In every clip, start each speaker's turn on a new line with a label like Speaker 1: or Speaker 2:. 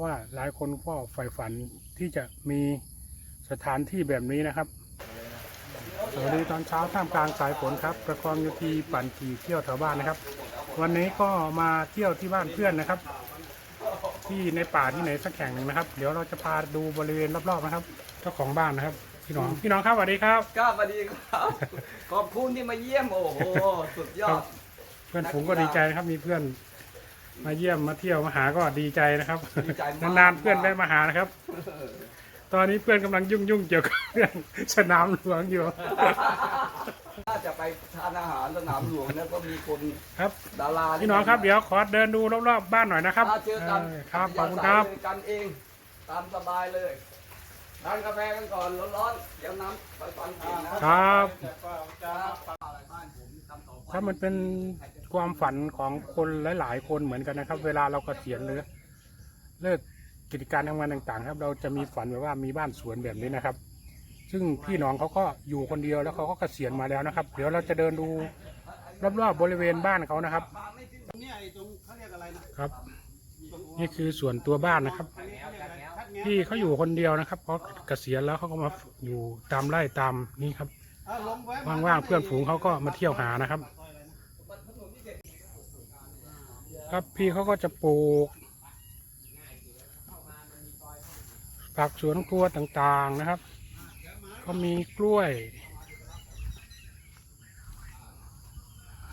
Speaker 1: ะว่าหลายคนก็ใฝ่ฝันที่จะมีสถานที่แบบนี้นะครับสวัสดีตอนเช้าท่ามกลางสายฝนครับ ประคองโยทีปั่นขี่เที่ยวแถวบ้านนะครับ วันนี้ก็มาเที่ยวที่บ้านเพื่อนนะครับ ที่ในป่าที่ไหนสักแห่งหนึ่งนะครับ เดี๋ยวเราจะพาดูบริเวณรอบๆนะครับเจ้าของบ้านนะครับ พี่น้องพี่น้องครับสวัสดีครับ
Speaker 2: ครับสวัสดีครับขอบคุณที่มาเยี่ยมโอ้โหสุดยอด
Speaker 1: เพื่อนฝูงก็ดีใจนะครับมีเพื่อน มาเยี่ยมมาเที่ยวมาหาก็ดีใจนะครับ
Speaker 2: ดีใจมาก
Speaker 1: นานๆเพื่อนได้มาหานะครับ ตอนนี้เพื่อนกำลังยุ่งๆเกี่ยวกับเรื่องสนามหลวงอยู่
Speaker 2: ถ้าจะไปทานอาหารสนามหลวงเนี่ยก็มีคน
Speaker 1: ครับ
Speaker 2: ดารา
Speaker 1: พี่น้องครับเดี๋ยวขอเดินดูรอบๆบ้านหน่อยนะครับ
Speaker 2: ถ้าเจอกัน
Speaker 1: เออครับขอบคุณครับ
Speaker 2: เจอกันเอง ตามสบายเลยทานกาแฟกันก่อนร้อนๆเดี๋ยวน้ำไปฟังกินนะครับ ครับอะไรบ้านผมทำต่อไป
Speaker 1: ครับมันเป็น ความฝันของคนหลาย ๆ คนเหมือนกันนะครับ เวลาเราเกษียณหรือเลิกกิจการทำงานต่างๆ ครับ เราจะมีฝันแบบว่ามีบ้านสวนแบบนี้นะครับ ซึ่งพี่น้องเขาก็อยู่คนเดียวแล้วเขาก็เกษียณมาแล้วนะครับ เดี๋ยวเราจะเดินดูรอบๆบริเวณบ้านเขานะครับ
Speaker 3: ครับ
Speaker 1: นี่คือส่วนตัวบ้านนะครับ
Speaker 3: ที่เขา
Speaker 1: อยู่คนเดียวนะครับเพราะเกษียณแล้วเขาก็มาอยู่ตามไร่ตามนี่ครับ
Speaker 3: ว่า
Speaker 1: งๆเพื่อนฝูงเขาก็มาเที่ยวหานะครับ ครับพี่เขาก็จะปลูกผักสวนครัวต่างๆนะครับ ก็มีกล้วย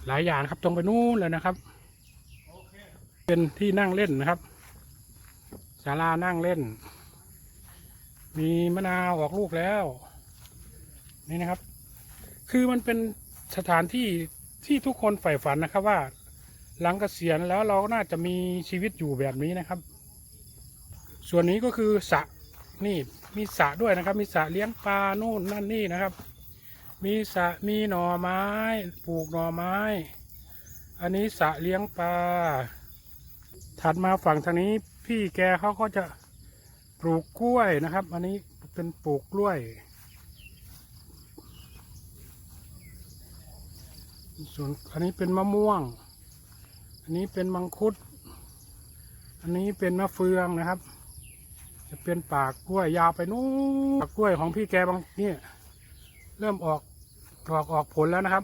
Speaker 1: หลายอย่างครับตรงไปนู้นเลยนะครับ เป็นที่นั่งเล่นนะครับศาลานั่งเล่น มีมะนาวออกลูกแล้ว นี่นะครับ คือมันเป็นสถานที่ที่ทุกคนใฝ่ฝันนะครับว่า หลังเกษียณแล้วเราก็น่าจะมีชีวิตอยู่แบบนี้นะครับ ส่วนนี้ก็คือสระนี่มีสระด้วยนะครับ มีสระเลี้ยงปลาโน่นนั่นนี่นะครับ มีสระมีหน่อไม้ ปลูกหน่อไม้ อันนี้สระเลี้ยงปลาถัดมาฝั่งทางนี้พี่แกเขาก็จะปลูกกล้วยนะครับ อันนี้เป็นปลูกกล้วย ส่วนอันนี้เป็นมะม่วง อันนี้เป็นมังคุด อันนี้เป็นมะเฟืองนะครับ จะเป็นปากกล้วยยาวไปนู้นปากกล้วยของพี่แกบางเนี่ยเริ่มออกดอกออกผลแล้วนะครับ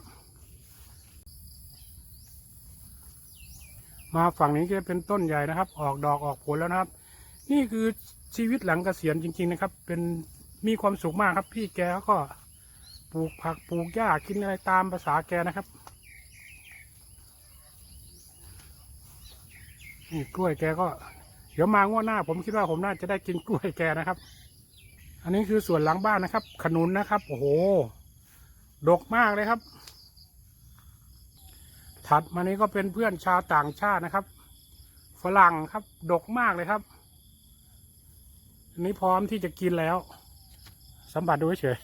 Speaker 1: มาฝั่งนี้ก็เป็นต้นใหญ่นะครับ ออกดอกออกผลแล้วนะครับ นี่คือชีวิตหลังเกษียณจริง ๆนะครับ เป็นมีความสุขมากครับ พี่แกก็ปลูกผักปลูกหญ้ากินอะไรตามภาษาแกนะครับ นี่กล้วยแกก็เดี๋ยวมางวดหน้า ผมคิดว่าผมน่าจะได้กินกล้วยแกนะครับ อันนี้คือส่วนหลังบ้านนะครับ ขนุนนะครับ โอ้โห ดกมากเลยครับ ถัดมานี้ก็เป็นเพื่อนชาวต่างชาตินะครับ ฝรั่งครับ ดกมากเลยครับ อันนี้พร้อมที่จะกินแล้ว สัมผัสดูเฉย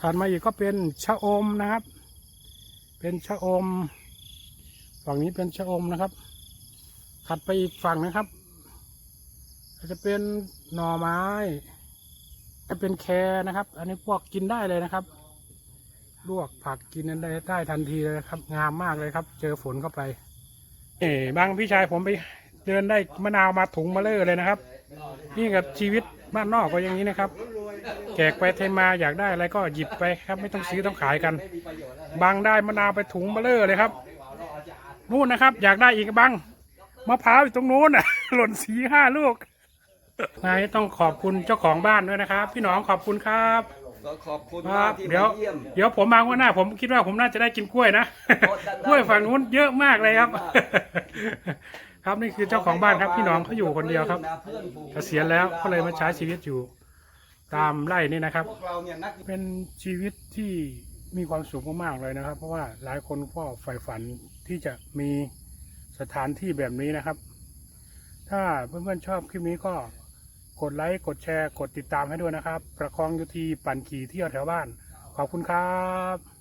Speaker 1: ถัดมาอีกก็เป็นชะอมนะครับ เป็นชะอม ฝั่งนี้เป็นชะอมนะครับ ถัดไปอีกฝั่งนะครับจะเป็นหน่อไม้ จะเป็นแครนะครับ อันนี้พวกกินได้เลยนะครับ ลวกผักกินนั้นได้ได้ทันทีเลยครับ งามมากเลยครับ เจอฝนเข้าไป เอ๋บางพี่ชายผมไปเดินได้มะนาวมาถุงมาเลอเลยนะครับ นี่กับชีวิตบ้านนอกก็อย่างนี้นะครับแขกไปเทมาอยากได้อะไรก็หยิบไปครับ ไม่ต้องซื้อต้องขายกัน บางได้มะนาวไปถุงมาเลอเลยครับ นู่นนะครับ อยากได้อีกบังมะพร้าวอยู่ตรงนู้นอะ หล่นสีห้าลูกนายต้องขอบคุณเจ้าของบ้านด้วยนะครับ พี่หน้องขอบคุณครับ
Speaker 2: ก็ขอบคุณ
Speaker 1: ค
Speaker 2: มา
Speaker 1: รั
Speaker 2: ก
Speaker 1: บ
Speaker 2: ที่
Speaker 1: เดี๋ยว
Speaker 2: มาเยี่ยม
Speaker 1: เดี๋ยวผมมาวันหน้า ผมคิดว่าผมน่าจะได้กินกล้วยนะ
Speaker 2: โอ้ได้ได้
Speaker 1: กล้วยฝั่งนู้นเยอะมากเลยครับ
Speaker 2: ได้
Speaker 1: ครับนี่คือเจ้าของบ้านครับ พี่น้องเขาอยู่คนเดียวครับ
Speaker 2: นะพื่อนฝูง
Speaker 1: เกษียณแล้วก็เลยมาใช้ชีวิตอยู่ ตามไร่นี่นะครับ
Speaker 2: พวกเราเนี่ยนัก
Speaker 1: เป็นชีวิตที่ มีความสุขมากๆเลยนะครับ เพราะว่าหลายคนก็ใฝ่ฝันที่จะมีสถานที่แบบนี้นะครับ ถ้าเพื่อนๆชอบคลิปนี้ก็กดไลค์กดแชร์ กดติดตามให้ด้วยนะครับ ประคองยุทีปั่นขี่เที่ยวแถวบ้าน ขอบคุณครับ